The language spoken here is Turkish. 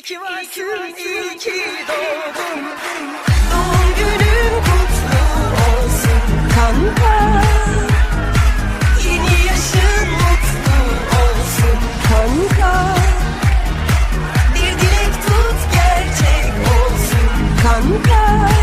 İyi ki varsın, iyi ki doğdun. Doğum günün kutlu olsun kanka. Yeni yaşın mutlu olsun kanka. Bir dilek tut gerçek olsun kanka.